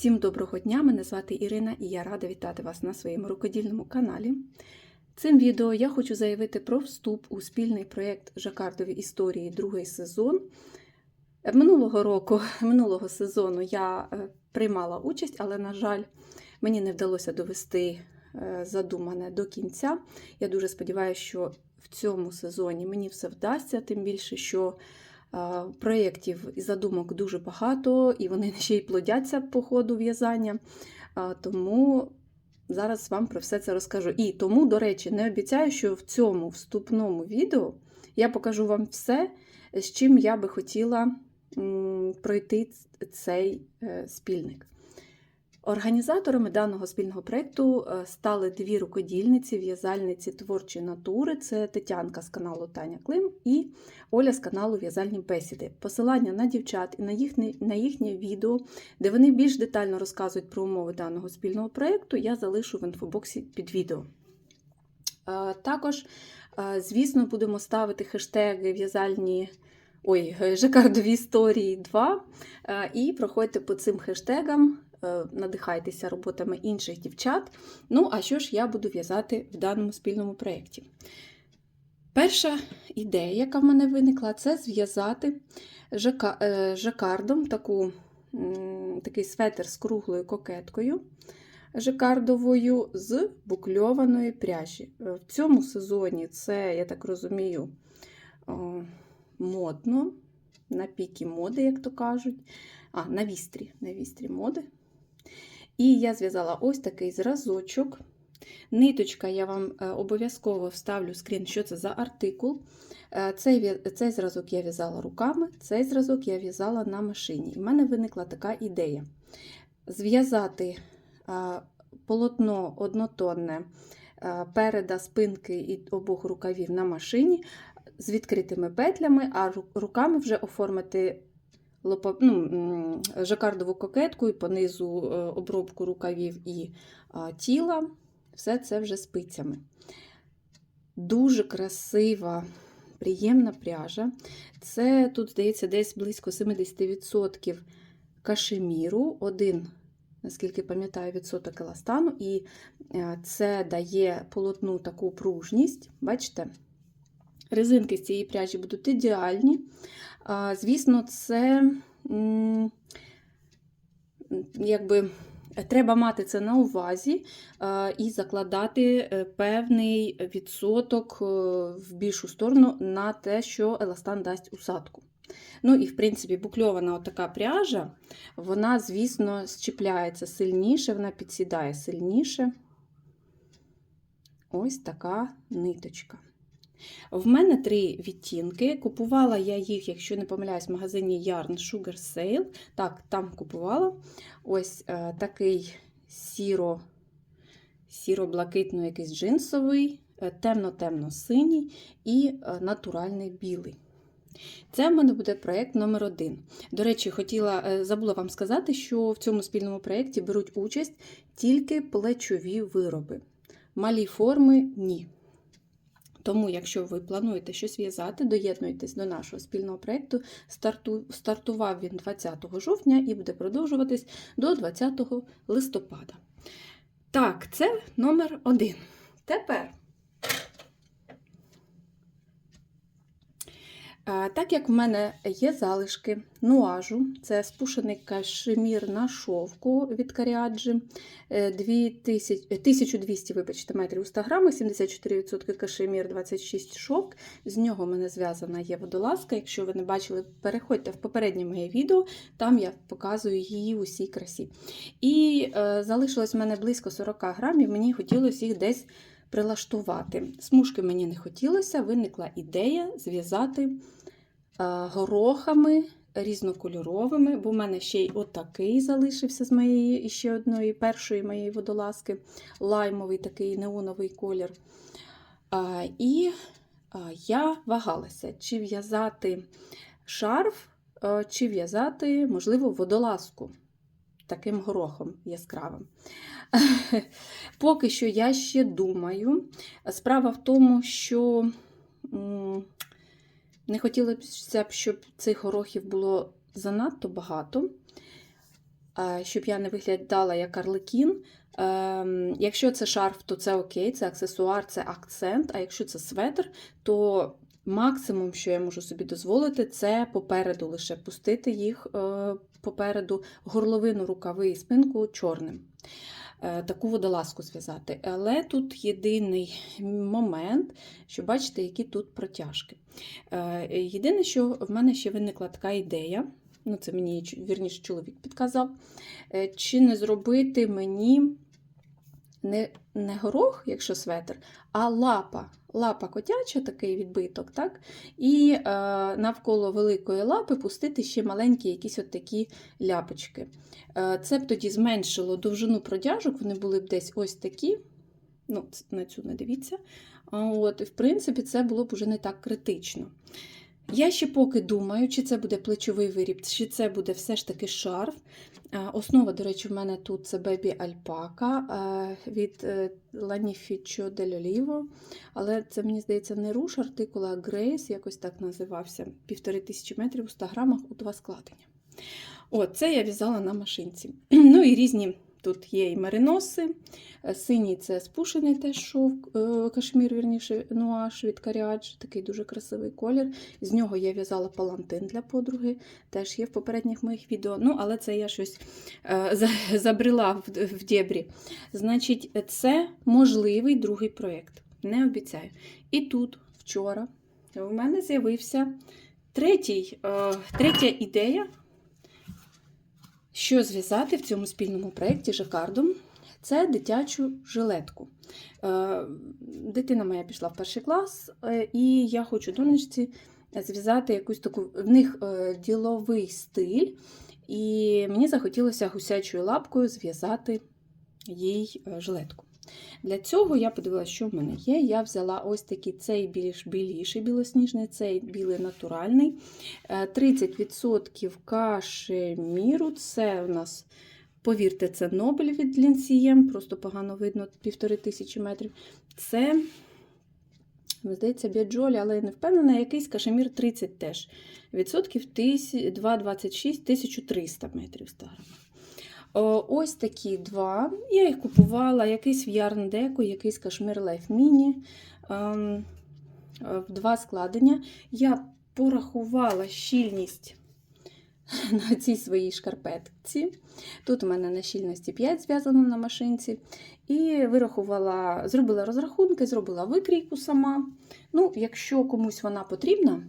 Всім доброго дня! Мене звати Ірина і я рада вітати вас на своєму рукодільному каналі. Цим відео я хочу заявити про вступ у спільний проєкт Жакардові історії другий сезон. Минулого року, минулого сезону я е, приймала участь, але, на жаль, мені не вдалося довести е, задумане до кінця. Я дуже сподіваюся, що в цьому сезоні мені все вдасться, тим більше, що е, проєктів і задумок дуже багато, і вони ще й плодяться по ходу в'язання. Е, Тому зараз вам про все це розкажу. І тому, до речі, не обіцяю, що в цьому вступному відео я покажу вам все, з чим я би хотіла пройти цей е, спільник. Організаторами даного спільного проєкту е, стали дві рукодільниці, в'язальниці творчої натури. Це Тетянка з каналу Таня Клим і Оля з каналу В'язальні бесіди. Посилання на дівчат і на їхнє, на їхнє відео, де вони більш детально розказують про умови даного спільного проєкту, я залишу в інфобоксі під відео. Е, Також, е, звісно, будемо ставити хештеги в'язальні. Ой, жакардові історії 2. Е, І проходьте по цим хештегам, надихайтеся роботами інших дівчат. Ну, а що ж я буду в'язати в даному спільному проєкті? Перша ідея, яка в мене виникла, це зв'язати е, жакардом таку, такий светр з круглою кокеткою жакардовою з букльованої пряжі. Е, В цьому сезоні це, я так розумію, модно, на пікі моди, як то кажуть. А, на вістрі, на вістрі моди. І я зв'язала ось такий зразочок. Ниточка, я вам е, обов'язково вставлю скрін, що це за артикул. Е, Цей, цей зразок я в'язала руками, цей зразок я в'язала на машині. І в мене виникла така ідея: зв'язати е, полотно однотонне переда спинки і обох рукавів на машині з відкритими петлями, а руками вже оформити ну, жакардову кокетку і понизу е, обробку рукавів і тіла. Все це вже спицями. Дуже красива, приємна пряжа. Це тут, здається, десь близько 70% кашеміру, один, наскільки пам'ятаю, відсоток еластану, і е, це дає полотну таку пружність. Бачите? Резинки з цієї пряжі будуть ідеальні. Звісно, це якби. Треба мати це на увазі і закладати е, певний відсоток е, в більшу сторону на те, що еластан дасть усадку. Ну і, в принципі, букльована така пряжа, вона, звісно, щіпляється сильніше, вона підсідає сильніше. Ось така ниточка. В мене три відтінки. Купувала я їх, якщо не помиляюсь, в магазині Yarn Sugar Sale. Так, там купувала ось е, такий сіро, сіро-блакитно якийсь джинсовий, е, темно-темно-синій і е, натуральний білий. Це в мене буде проєкт номер один. До речі, хотіла, е, забула вам сказати, що в цьому спільному проєкті беруть участь тільки плечові вироби. Малі форми ні. Тому, якщо ви плануєте щось в'язати, доєднуйтесь до нашого спільного проєкту. Старту, стартував він 20 жовтня і буде продовжуватись до 20 листопада. Так, це номер один. Тепер, е, так як в мене є залишки нуажу, це спушений кашемір на шовку від каріаджі, е, 2000 е, 1200 вибачте, метрів у 100 грамах, 74% кашемір, 26 шовк. З нього в мене зв'язана є водолазка. Якщо ви не бачили, переходьте в попереднє моє відео, там я показую її у всій красі. І е, залишилось в мене близько 40 грамів, мені хотілося їх десь прилаштувати. Смужки мені не хотілося, виникла ідея зв'язати е, горохами різнокольоровими, бо в мене ще й отакий залишився з моєї ще одної першої моєї водолазки, лаймовий такий неоновий колір. І я вагалася, чи в'язати шарф, чи в'язати, можливо, водолазку таким горохом яскравим. Поки що я ще думаю. Справа в тому, що не хотілося б, щоб цих горохів було занадто багато. щоб я не виглядала як арлекін. Ем, Якщо це шарф, то це окей, це аксесуар, це акцент. А якщо це светр, то максимум, що я можу собі дозволити, це попереду лише пустити їх е, попереду горловину рукави і спинку чорним. Е, Таку водолазку зв'язати. Але тут єдиний момент, що бачите, які тут протяжки. Е, Єдине, що в мене ще виникла така ідея, ну це мені вірніше чоловік підказав, чи не зробити мені не, не горох, якщо светр, а лапа. Лапа котяча, такий відбиток, так? і е, навколо великої лапи пустити ще маленькі якісь от такі ляпочки. Е, це б тоді зменшило довжину продяжок, вони були б десь ось такі. Ну, на цю не дивіться. От, в принципі, це було б уже не так критично. Я ще поки думаю, чи це буде плечовий виріб, чи це буде все ж таки шарф. Основа, до речі, в мене тут це бебі альпака е, від е, Lanificio dell'Olivo. Але це, мені здається, не руш артикула, а Грейс, якось так називався. Півтори тисячі метрів у 100 грамах у два складення. От, це я в'язала на машинці. Ну і різні тут є і мериноси. Е, Синій це спушений теж шовк, е, кашмір, вірніше, нуаш від Каріадж, такий дуже красивий колір. З нього я в'язала палантин для подруги, теж є в попередніх моїх відео. Ну, але це я щось е, за- забрела в, в дєбрі. Значить, це можливий другий проєкт. Не обіцяю. І тут вчора у мене з'явився третій, третя ідея, що зв'язати в цьому спільному проєкті жакардом. Це дитячу жилетку. Е, Дитина моя пішла в перший клас, е, і я хочу донечці зв'язати якусь таку в них е, діловий стиль. І мені захотілося гусячою лапкою зв'язати їй жилетку. Для цього я подивилася, що в мене є. Я взяла ось такий цей більш біліший білосніжний, цей білий натуральний. Е, 30% кашеміру. Це у нас, повірте, це Нобель від Лінсієм, просто погано видно, півтори тисячі метрів. Це, здається, біаджолі, але я не впевнена, якийсь кашемір 30 теж. Відсотків 2,26 1300 метрів 100 грамів. О, Ось такі два. Я їх купувала, якийсь в Ярндеку, якийсь кашмір Life Mini. Ем, е, В два складення. Я порахувала щільність на цій своїй шкарпетці. Тут у мене на щільності 5 зв'язано на машинці. І вирахувала, зробила розрахунки, зробила викрійку сама. Ну, якщо комусь вона потрібна,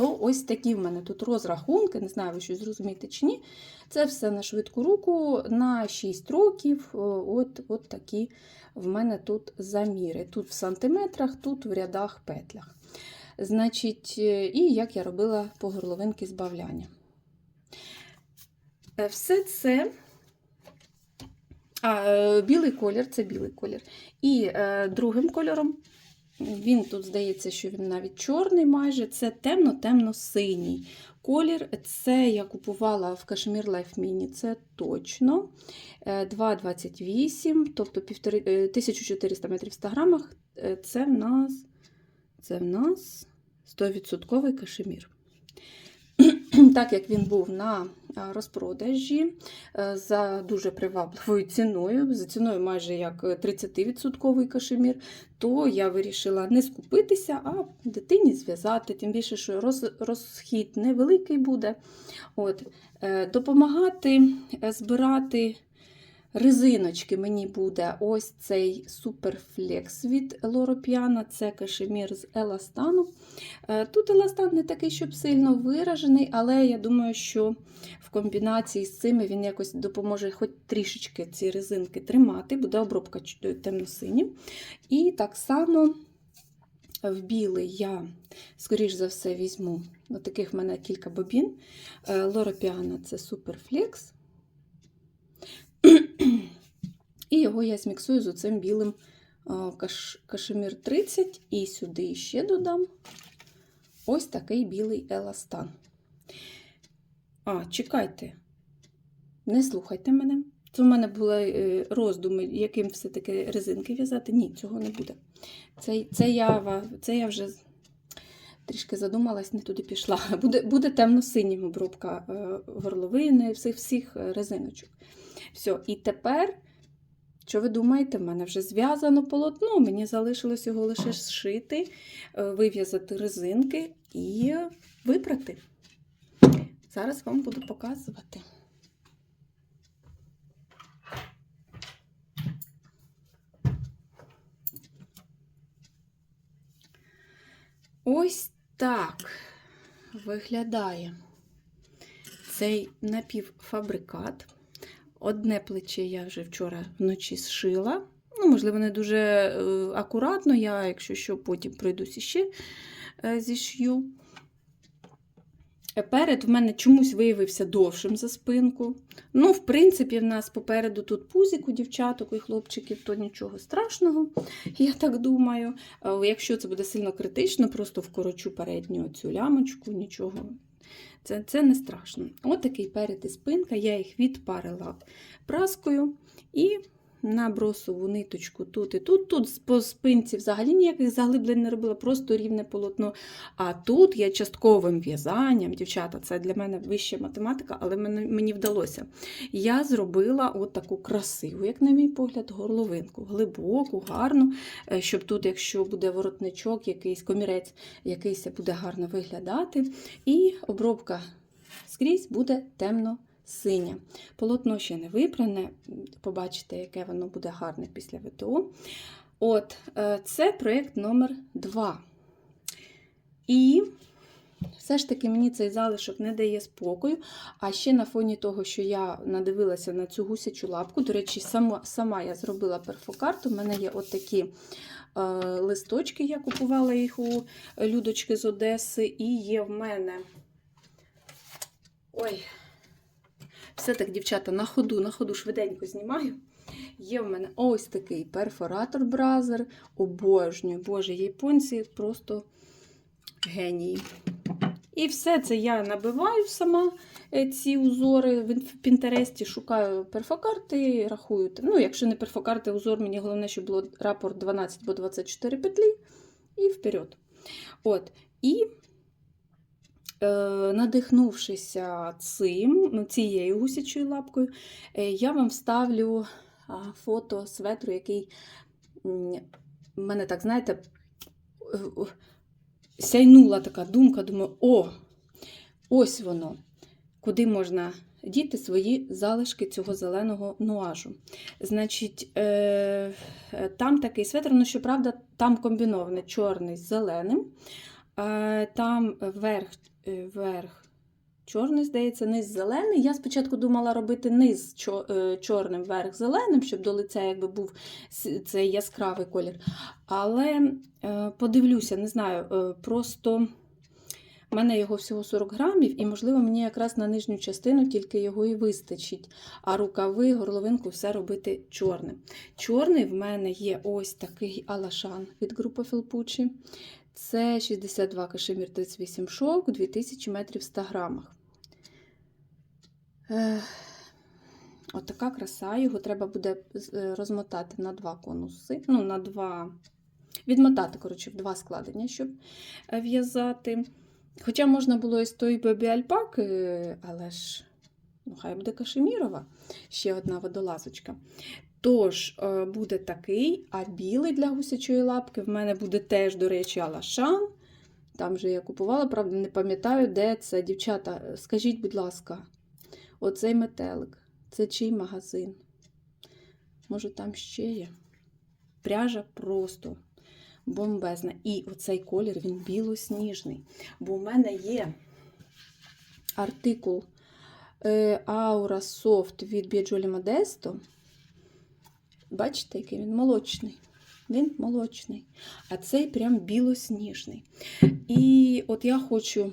то ось такі в мене тут розрахунки, не знаю, ви щось зрозумієте чи ні. Це все на швидку руку на 6 років. От, от такі в мене тут заміри. Тут в сантиметрах, тут в рядах петлях. Значить, е, і як я робила по горловинки збавляння. Е, Все це. А, е, білий колір це білий колір. І е, другим кольором він тут здається, що він навіть чорний майже. Це темно-темно-синій колір. Це я купувала в Кашмір Life Mini, це точно. Е, 2,28, тобто півтори- е, 1400 метрів в 100 грамах. Е, Це в нас, це в нас 100% кашемір. Так як він був на розпродажі е, за дуже привабливою ціною, за ціною майже як 30% кашемір, то я вирішила не скупитися, а дитині зв'язати, тим більше, що роз, розхід невеликий буде. От, е, допомагати е, збирати резиночки мені буде ось цей суперфлекс від Лоропіана, це кашемір з еластану. Е, Тут еластан не такий, щоб сильно виражений, але я думаю, що в комбінації з цими він якось допоможе хоч трішечки ці резинки тримати, буде обробка темно-синім. І так само в білий я, скоріш за все, візьму. Таких в мене кілька бобін. Е, Лоропіана це суперфлекс. І його я зміксую з оцим білим каш, кашемір 30, і сюди ще додам ось такий білий еластан. А, чекайте, не слухайте мене. Це в мене були е, роздуми, яким все-таки резинки в'язати. Ні, цього не буде. Це, це, я, це я вже трішки задумалась, не туди пішла. Буде, буде темно-синім обробка е, горловини, всіх, всіх е, резиночок. Все, і тепер, що ви думаєте, в мене вже зв'язано полотно, мені залишилось його лише зшити, е, вив'язати резинки і випрати. Зараз вам буду показувати. Ось так виглядає цей напівфабрикат. Одне плече я вже вчора вночі зшила. Ну, можливо, не дуже е, акуратно, я, якщо що, потім пройдусь іще е, зішью. Перед в мене чомусь виявився довшим за спинку. Ну, в принципі, в нас попереду тут пузик у дівчаток і хлопчиків, то нічого страшного, я так думаю. Е, Якщо це буде сильно критично, просто вкорочу передню цю лямочку, нічого. Це, це не страшно. От такий перед і спинка, я їх відпарила праскою і на бросову ниточку тут і тут. Тут по спинці взагалі ніяких заглиблень не робила, просто рівне полотно. А тут я частковим в'язанням, дівчата, це для мене вища математика, але мені, мені вдалося. Я зробила от таку красиву, як на мій погляд, горловинку, глибоку, гарну, е, щоб тут, якщо буде воротничок, якийсь комірець, якийсь буде гарно виглядати. І обробка скрізь буде темно. Синя. Полотно ще не випране, побачите, яке воно буде гарне після ВТО. От, е, це проєкт номер 2. І все ж таки мені цей залишок не дає спокою. А ще на фоні того, що я надивилася на цю гусячу лапку, до речі, сама сама я зробила перфокарту. У мене є отакі е, листочки, я купувала їх у Людочки з Одеси, і є в мене. Ой, все так, дівчата, на ходу, на ходу швиденько знімаю. Є в мене ось такий перфоратор бразер. Обожнюю, боже, японці просто генії. І все це я набиваю сама е, ці узори в Пінтересті, шукаю перфокарти, рахую. Ну, якщо не перфокарти, узор, мені головне, щоб було рапорт 12 або 24 петлі, і вперед. От. І надихнувшися цим, цією гусячою лапкою, е, я вам вставлю фото светру, який мене так, знаєте, е, сяйнула така думка, думаю, о, ось воно, куди можна діти свої залишки цього зеленого нуажу. Значить, е, е, там такий светр, ну, щоправда, там комбіноване чорний з зеленим, е, там верх, е, верх чорний, здається, низ зелений. Я спочатку думала робити низ е, чорним, верх зеленим, щоб до лиця якби був цей яскравий колір. Але е, подивлюся, не знаю, е, просто в мене його всього 40 грамів, і, можливо, мені якраз на нижню частину тільки його і вистачить. А рукави, горловинку все робити чорним. Чорний в мене є ось такий алашан від групи Фелпучі. Це 62 кашемір 38 шовк, 2000 метрів в 100 грамах. Ех, От краса. Його треба буде е, розмотати на два конуси. Ну, на два. Відмотати, коротше, в два складення, щоб е, в'язати. Хоча можна було із тої бебі альпаки, але ж, ну, хай буде кашемірова, ще одна водолазочка. Тож, е, буде такий, а білий для гусячої лапки в мене буде теж, до речі, алашан. Там же я купувала, правда, не пам'ятаю, де це. Дівчата, скажіть, будь ласка, оцей метелик, це чий магазин? Може, там ще є? Пряжа просто бомбезна. І оцей колір він білосніжний. Бо в мене є артикул е, Aura Soft від Біаджолі Modesto. Бачите, який він молочний. Він молочний. А цей прям білосніжний. І от я хочу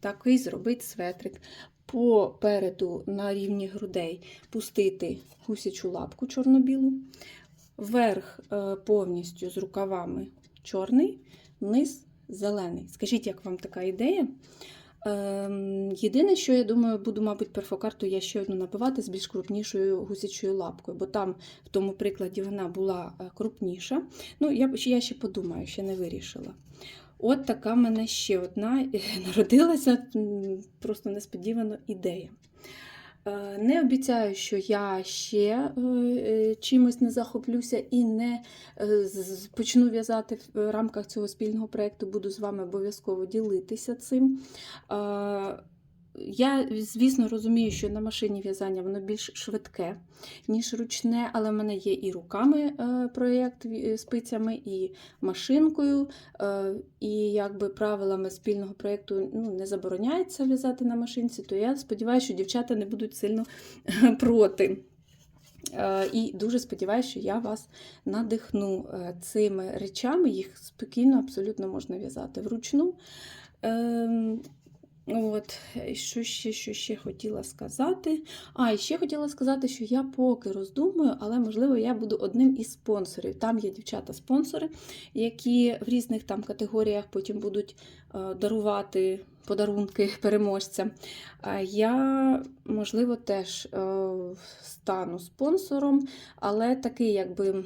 такий зробити светрик. Попереду на рівні грудей пустити гусячу лапку чорно-білу. Верх е, повністю з рукавами чорний, низ зелений. Скажіть, як вам така ідея? Ем, Єдине, що я думаю, буду, мабуть, перфокарту я ще одну набивати з більш крупнішою гусячою лапкою, бо там в тому прикладі вона була е, крупніша. Ну, я, я ще подумаю, ще не вирішила. От така в мене ще одна народилася просто несподівано ідея. Е, Не обіцяю, що я ще е, е, чимось не захоплюся і не почну в'язати в рамках цього спільного проєкту. Буду з вами обов'язково ділитися цим. Е, Я, звісно, розумію, що на машині в'язання воно більш швидке, ніж ручне, але в мене є і руками е, проєкт спицями, і машинкою. Е, І якби правилами спільного проєкту ну, не забороняється в'язати на машинці, то я сподіваюся, що дівчата не будуть сильно проти. Е, І дуже сподіваюся, що я вас надихну е, цими речами. Їх спокійно, абсолютно можна в'язати вручну. От, що ще, що ще хотіла сказати? А, і ще хотіла сказати, що я поки роздумую, але можливо я буду одним із спонсорів. Там є дівчата-спонсори, які в різних там категоріях потім будуть е, дарувати подарунки переможцям. Я, можливо, теж е, стану спонсором, але такий, якби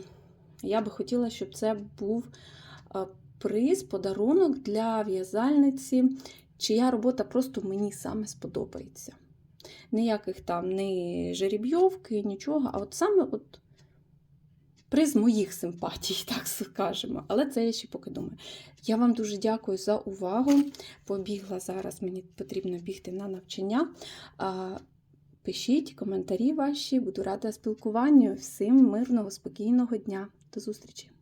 я би хотіла, щоб це був е, приз, подарунок для в'язальниці, чия робота просто мені саме сподобається. Ніяких там ні жеребйовки, нічого, а от саме от приз моїх симпатій, так скажемо. Але це я ще поки думаю. Я вам дуже дякую за увагу. Побігла зараз, мені потрібно бігти на навчання. Пишіть коментарі ваші, буду рада спілкуванню. Всім мирного, спокійного дня. До зустрічі!